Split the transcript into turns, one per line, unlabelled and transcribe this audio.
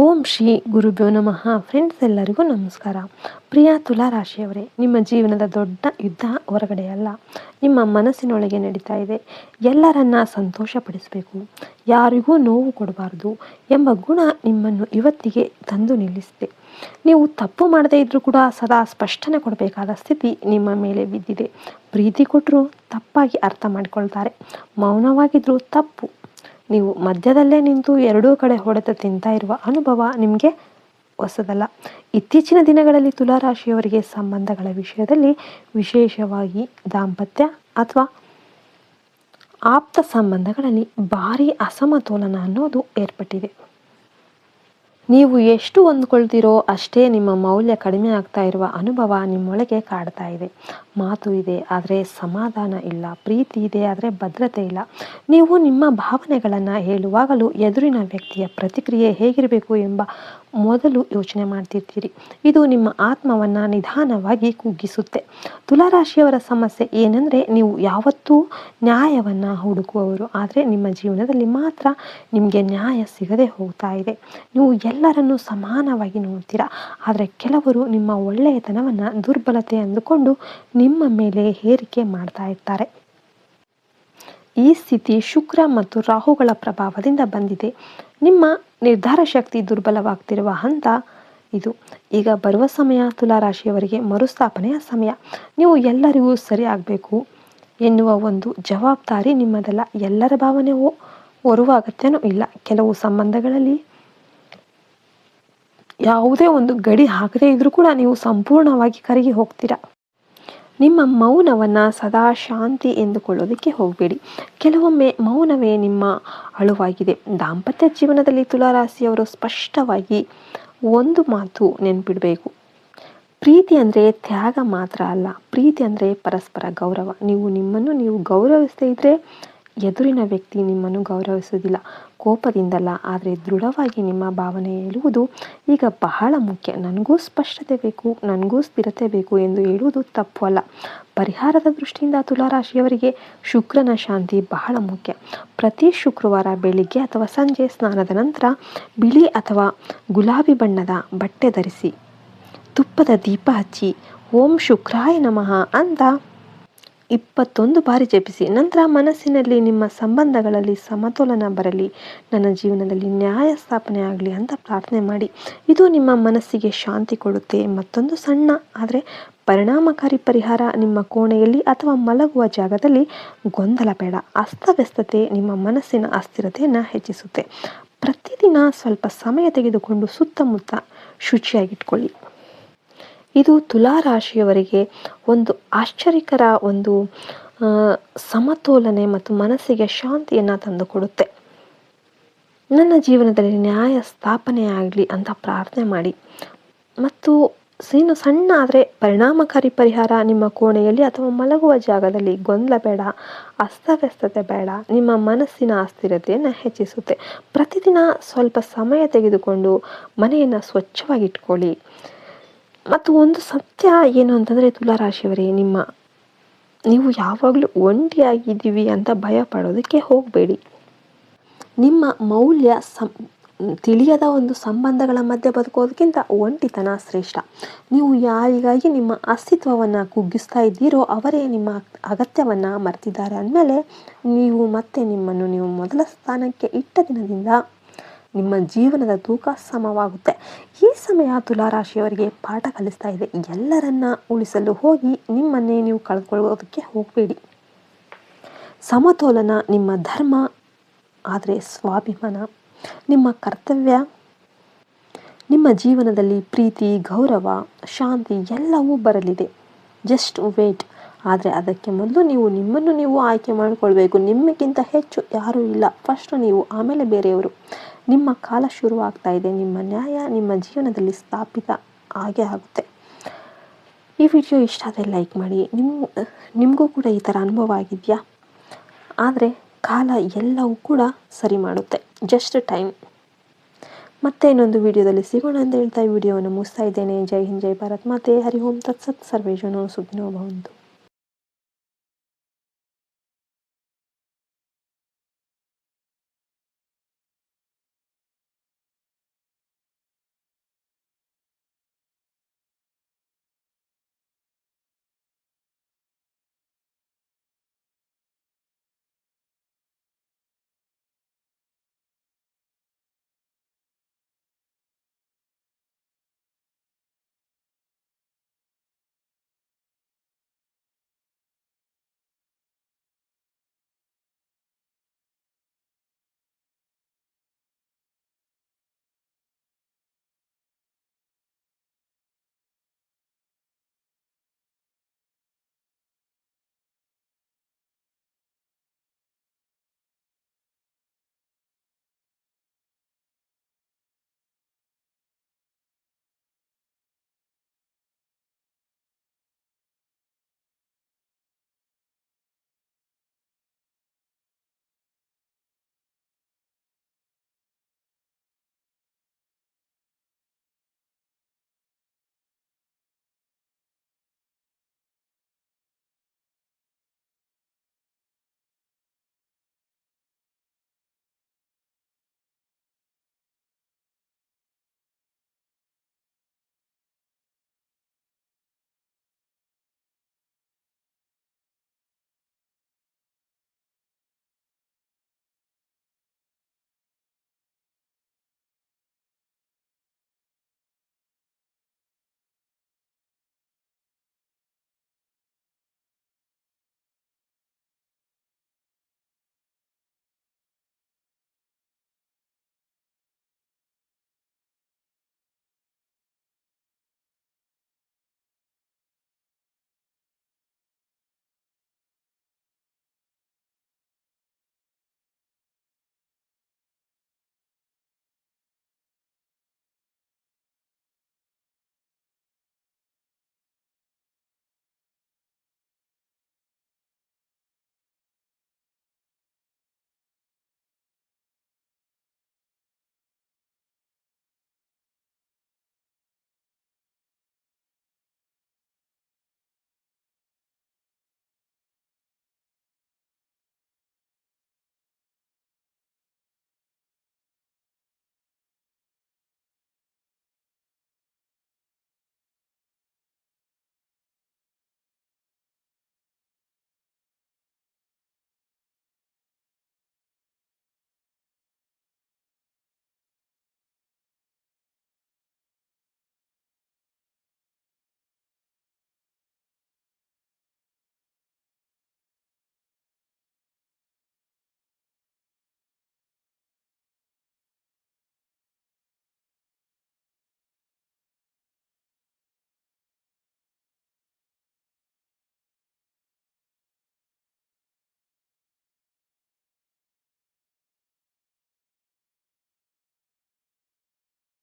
ಓಂ ಶ್ರೀ ಗುರುಭ್ಯೋ ನಮಃ. ಫ್ರೆಂಡ್ಸ್ ಎಲ್ಲರಿಗೂ ನಮಸ್ಕಾರ. ಪ್ರಿಯ ತುಲಾ ರಾಶಿಯವರೇ, ನಿಮ್ಮ ಜೀವನದ ದೊಡ್ಡ ಯುದ್ಧ ಹೊರಗಡೆ ಅಲ್ಲ. ನಿಮ್ಮ ಮನಸ್ಸಿನೊಳಗೆ ನಡೀತಾ ಇದೆ. ಎಲ್ಲರನ್ನ ಸಂತೋಷಪಡಿಸಬೇಕು. ಯಾರಿಗೂ ನೋವು ಕೊಡಬಾರ್ದು ಎಂಬ ಗುಣ ನಿಮ್ಮನ್ನು ಇವತ್ತಿಗೆ ತಂದು ನಿಲ್ಲಿಸಿದೆ. ನೀವು ತಪ್ಪು ಮಾಡದೇ ಇದ್ದರೂ ಕೂಡ ಸದಾ ಸ್ಪಷ್ಟನೆ ಕೊಡಬೇಕಾದ ಸ್ಥಿತಿ ನಿಮ್ಮ ಮೇಲೆ ಬಿದ್ದಿದೆ. ಪ್ರೀತಿ ಕೊಟ್ಟರು ತಪ್ಪಾಗಿ ಅರ್ಥ ಮಾಡಿಕೊಳ್ತಾರೆ. ಮೌನವಾಗಿದ್ದರೂ ತಪ್ಪು ನೀವು ಮಧ್ಯದಲ್ಲೇ ನಿಂತು ಎರಡೂ ಕಡೆ ಹೊಡೆತ ತಿಂತಾ ಇರುವ ಅನುಭವ ನಿಮಗೆ ಹೊಸದಲ್ಲ. ಇತ್ತೀಚಿನ ದಿನಗಳಲ್ಲಿ ತುಲಾರಾಶಿಯವರಿಗೆ ಸಂಬಂಧಗಳ ವಿಷಯದಲ್ಲಿ ವಿಶೇಷವಾಗಿ ದಾಂಪತ್ಯ ಅಥವಾ ಆಪ್ತ ಸಂಬಂಧಗಳಲ್ಲಿ ಭಾರಿ ಅಸಮತೋಲನ ಅನ್ನೋದು ಏರ್ಪಟ್ಟಿದೆ. ನೀವು ಎಷ್ಟು ಹೊಂದ್ಕೊಳ್ತೀರೋ ಅಷ್ಟೇ ನಿಮ್ಮ ಮೌಲ್ಯ ಕಡಿಮೆ ಆಗ್ತಾ ಇರುವ ಅನುಭವ ನಿಮ್ಮೊಳಗೆ ಕಾಡ್ತಾ ಇದೆ. ಮಾತು ಇದೆ, ಆದರೆ ಸಮಾಧಾನ ಇಲ್ಲ, ಪ್ರೀತಿ ಇದೆ, ಆದರೆ ಭದ್ರತೆ ಇಲ್ಲ. ನೀವು ನಿಮ್ಮ ಭಾವನೆಗಳನ್ನು ಹೇಳುವಾಗಲೂ ಎದುರಿನ ವ್ಯಕ್ತಿಯ ಪ್ರತಿಕ್ರಿಯೆ ಹೇಗಿರಬೇಕು ಎಂಬ ಮೊದಲು ಯೋಚನೆ ಮಾಡ್ತಿರ್ತೀರಿ ಇದು ನಿಮ್ಮ ಆತ್ಮವನ್ನು ನಿಧಾನವಾಗಿ ಕುಗ್ಗಿಸುತ್ತೆ. ತುಲಾರಾಶಿಯವರ ಸಮಸ್ಯೆ ಏನಂದರೆ ನೀವು ಯಾವತ್ತೂ ನ್ಯಾಯವನ್ನು ಹುಡುಕುವವರು. ಆದರೆ ನಿಮ್ಮ ಜೀವನದಲ್ಲಿ ಮಾತ್ರ ನಿಮಗೆ ನ್ಯಾಯ ಸಿಗದೆ ಹೋಗ್ತಾ ಇದೆ. ನೀವು ಎಲ್ಲರನ್ನೂ ಸಮಾನವಾಗಿ ನೋಡ್ತೀರಾ. ಆದರೆ ಕೆಲವರು ನಿಮ್ಮ ಒಳ್ಳೆಯತನವನ್ನು ದುರ್ಬಲತೆ ಅಂದುಕೊಂಡು ನಿಮ್ಮ ಮೇಲೆ ಹೇರಿಕೆ ಮಾಡ್ತಾ ಇರ್ತಾರೆ. ಈ ಸ್ಥಿತಿ ಶುಕ್ರ ಮತ್ತು ರಾಹುಗಳ ಪ್ರಭಾವದಿಂದ ಬಂದಿದೆ. ನಿಮ್ಮ ನಿರ್ಧಾರ ಶಕ್ತಿ ದುರ್ಬಲವಾಗ್ತಿರುವ ಹಂತ ಇದು. ಈಗ ಬರುವ ಸಮಯ ತುಲಾರಾಶಿಯವರಿಗೆ ಮರುಸ್ಥಾಪನೆಯ ಸಮಯ. ನೀವು ಎಲ್ಲರಿಗೂ ಸರಿ ಆಗಬೇಕು ಎನ್ನುವ ಒಂದು ಜವಾಬ್ದಾರಿ ನಿಮ್ಮದಲ್ಲ. ಎಲ್ಲರ ಭಾವನೆ ಹೊರುವ ಅಗತ್ಯನೂ ಇಲ್ಲ. ಕೆಲವು ಸಂಬಂಧಗಳಲ್ಲಿ ಯಾವುದೇ ಒಂದು ಗಡಿ ಹಾಕದೇ ಇದ್ರೂ ಕೂಡ ನೀವು ಸಂಪೂರ್ಣವಾಗಿ ಕರಗಿ ಹೋಗ್ತೀರಾ? ನಿಮ್ಮ ಮೌನವನ್ನು ಸದಾ ಶಾಂತಿ ಎಂದುಕೊಳ್ಳೋದಕ್ಕೆ ಹೋಗಬೇಡಿ. ಕೆಲವೊಮ್ಮೆ ಮೌನವೇ ನಿಮ್ಮ ಅಳುವಾಗಿದೆ. ದಾಂಪತ್ಯ ಜೀವನದಲ್ಲಿ ತುಲಾರಾಶಿಯವರು ಸ್ಪಷ್ಟವಾಗಿ ಒಂದು ಮಾತು ನೆನ್ಪಿಡಬೇಕು. ಪ್ರೀತಿ ಅಂದರೆ ತ್ಯಾಗ ಮಾತ್ರ ಅಲ್ಲ. ಪ್ರೀತಿ ಅಂದರೆ ಪರಸ್ಪರ ಗೌರವ. ನೀವು ನಿಮ್ಮನ್ನು ನೀವು ಗೌರವಿಸದೇ ಇದ್ದರೆ ಎದುರಿನ ವ್ಯಕ್ತಿ ನಿಮ್ಮನ್ನು ಗೌರವಿಸುವುದಿಲ್ಲ ಕೋಪದಿಂದಲ್ಲ, ಆದರೆ ದೃಢವಾಗಿ ನಿಮ್ಮ ಭಾವನೆ ಹೇಳುವುದು ಈಗ ಬಹಳ ಮುಖ್ಯ. ನನಗೂ ಸ್ಪಷ್ಟತೆ ಬೇಕು, ನನಗೂ ಸ್ಥಿರತೆ ಬೇಕು ಎಂದು ಹೇಳುವುದು ತಪ್ಪು ಅಲ್ಲ. ಪರಿಹಾರದ ದೃಷ್ಟಿಯಿಂದ ತುಲಾರಾಶಿಯವರಿಗೆ ಶುಕ್ರನ ಶಾಂತಿ ಬಹಳ ಮುಖ್ಯ. ಪ್ರತಿ ಶುಕ್ರವಾರ ಬೆಳಿಗ್ಗೆ ಅಥವಾ ಸಂಜೆ ಸ್ನಾನದ ನಂತರ ಬಿಳಿ ಅಥವಾ ಗುಲಾಬಿ ಬಣ್ಣದ ಬಟ್ಟೆ ಧರಿಸಿ, ತುಪ್ಪದ ದೀಪ ಹಚ್ಚಿ, ಓಂ ಶುಕ್ರಾಯ ನಮಃ ಅಂತ ಇಪ್ಪತ್ತೊಂದು ಬಾರಿ ಜಪಿಸಿ, ನಂತರ ಮನಸ್ಸಿನಲ್ಲಿ ನಿಮ್ಮ ಸಂಬಂಧಗಳಲ್ಲಿ ಸಮತೋಲನ ಬರಲಿ. ನನ್ನ ಜೀವನದಲ್ಲಿ ನ್ಯಾಯ ಸ್ಥಾಪನೆ ಆಗಲಿ ಅಂತ ಪ್ರಾರ್ಥನೆ ಮಾಡಿ. ಇದು ನಿಮ್ಮ ಮನಸ್ಸಿಗೆ ಶಾಂತಿ ಕೊಡುತ್ತೆ. ಮತ್ತೊಂದು ಸಣ್ಣ, ಆದರೆ ಪರಿಣಾಮಕಾರಿ ಪರಿಹಾರ ನಿಮ್ಮ ಕೋಣೆಯಲ್ಲಿ ಅಥವಾ ಮಲಗುವ ಜಾಗದಲ್ಲಿ ಗೊಂದಲ ಬೇಡ. ಅಸ್ತವ್ಯಸ್ತತೆ ನಿಮ್ಮ ಮನಸ್ಸಿನ ಅಸ್ಥಿರತೆಯನ್ನು ಹೆಚ್ಚಿಸುತ್ತೆ. ಪ್ರತಿದಿನ ಸ್ವಲ್ಪ ಸಮಯ ತೆಗೆದುಕೊಂಡು ಸುತ್ತಮುತ್ತ ಶುಚಿಯಾಗಿಟ್ಕೊಳ್ಳಿ. ಇದು ತುಲಾ ರಾಶಿಯವರಿಗೆ ಒಂದು ಆಶ್ಚರ್ಯಕರ ಒಂದು ಸಮತೋಲನೆ ಮತ್ತು ಮನಸ್ಸಿಗೆ ಶಾಂತಿಯನ್ನು ತಂದುಕೊಡುತ್ತೆ ನನ್ನ ಜೀವನದಲ್ಲಿ ನ್ಯಾಯ ಸ್ಥಾಪನೆ ಆಗಲಿ ಅಂತ ಪ್ರಾರ್ಥನೆ ಮಾಡಿ. ಮತ್ತು ಸೀನು ಸಣ್ಣ ಆದರೆ ಪರಿಣಾಮಕಾರಿ ಪರಿಹಾರ ನಿಮ್ಮ ಕೋಣೆಯಲ್ಲಿ ಅಥವಾ ಮಲಗುವ ಜಾಗದಲ್ಲಿ ಗೊಂದಲ ಬೇಡ, ಅಸ್ತವ್ಯಸ್ತತೆ ಬೇಡ, ನಿಮ್ಮ ಮನಸ್ಸಿನ ಅಸ್ಥಿರತೆಯನ್ನು ಹೆಚ್ಚಿಸುತ್ತೆ. ಪ್ರತಿದಿನ ಸ್ವಲ್ಪ ಸಮಯ ತೆಗೆದುಕೊಂಡು ಮನೆಯನ್ನು ಸ್ವಚ್ಛವಾಗಿಟ್ಕೊಳ್ಳಿ. ಮತ್ತು ಒಂದು ಸತ್ಯ ಏನು ಅಂತಂದರೆ ತುಲಾರಾಶಿಯವರೇ, ನಿಮ್ಮ ನೀವು ಯಾವಾಗಲೂ ಒಂಟಿಯಾಗಿದ್ದೀವಿ ಅಂತ ಭಯ ಪಡೋದಕ್ಕೆ ಹೋಗಬೇಡಿ. ನಿಮ್ಮ ಮೌಲ್ಯ ಸಂ, ತಿಳಿಯದ ಒಂದು ಸಂಬಂಧಗಳ ಮಧ್ಯೆ ಬದುಕೋದಕ್ಕಿಂತ ಒಂಟಿತನ ಶ್ರೇಷ್ಠ. ನೀವು ಯಾರಿಗಾಗಿ ನಿಮ್ಮ ಅಸ್ತಿತ್ವವನ್ನು ಕುಗ್ಗಿಸ್ತಾ ಇದ್ದೀರೋ ಅವರೇ ನಿಮ್ಮ ಅಗತ್ಯವನ್ನು ಮರೆತಿದ್ದಾರೆ ಅಂದಮೇಲೆ ನೀವು ಮತ್ತೆ ನಿಮ್ಮನ್ನು ನೀವು ಮೊದಲ ಸ್ಥಾನಕ್ಕೆ ಇಟ್ಟ ದಿನದಿಂದ ನಿಮ್ಮ ಜೀವನದ ತೂಕ ಸಮವಾಗುತ್ತೆ. ಈ ಸಮಯ ತುಲಾರಾಶಿಯವರಿಗೆ ಪಾಠ ಕಲಿಸ್ತಾ ಇದೆ. ಎಲ್ಲರನ್ನ ಉಳಿಸಲು ಹೋಗಿ ನಿಮ್ಮನ್ನೇ ನೀವು ಕಳೆದುಕೊಳ್ಳೋದಕ್ಕೆ ಹೋಗಬೇಡಿ. ಸಮತೋಲನ ನಿಮ್ಮ ಧರ್ಮ, ಆದರೆ ಸ್ವಾಭಿಮಾನ. ನಿಮ್ಮ ಕರ್ತವ್ಯ, ನಿಮ್ಮ ಜೀವನದಲ್ಲಿ ಪ್ರೀತಿ, ಗೌರವ, ಶಾಂತಿ ಎಲ್ಲವೂ ಬರಲಿದೆ. ಜಸ್ಟ್ ವೇಟ್ ಆದರೆ ಅದಕ್ಕೆ ಮೊದಲು ನೀವು ನಿಮ್ಮನ್ನು ನೀವು ಆಯ್ಕೆ ಮಾಡಿಕೊಳ್ಬೇಕು. ನಿಮಗಿಂತ ಹೆಚ್ಚು ಯಾರೂ ಇಲ್ಲ. ಫಸ್ಟು ನೀವು ಆಮೇಲೆ ಬೇರೆಯವರು. ನಿಮ್ಮ ಕಾಲ ಶುರುವಾಗ್ತಾ ಇದೆ. ನಿಮ್ಮ ನ್ಯಾಯ ನಿಮ್ಮ ಜೀವನದಲ್ಲಿ ಸ್ಥಾಪಿತ ಹಾಗೆ ಆಗುತ್ತೆ. ಈ ವಿಡಿಯೋ ಇಷ್ಟ ಆದರೆ ಲೈಕ್ ಮಾಡಿ. ನಿಮ್ಮ ನಿಮಗೂ ಕೂಡ ಈ ಥರ ಅನುಭವ ಆಗಿದೆಯಾ? ಆದರೆ ಕಾಲ ಎಲ್ಲವೂ ಕೂಡ ಸರಿ ಮಾಡುತ್ತೆ. Just time. ಮತ್ತೆ ಇನ್ನೊಂದು ವಿಡಿಯೋದಲ್ಲಿ ಸಿಗೋಣ ಅಂತ ಹೇಳ್ತಾ ಈ ವಿಡಿಯೋವನ್ನು ಮುಗಿಸ್ತಾ ಇದ್ದೇನೆ. ಜೈ ಹಿಂದ್, ಜೈ ಭಾರತ್. ಮಾತೆ, ಹರಿ ಓಂ. ತತ್ಸತ್. ಸರ್ವೇಜನೋ ಸುಖಿನೋ ಭವಂತು.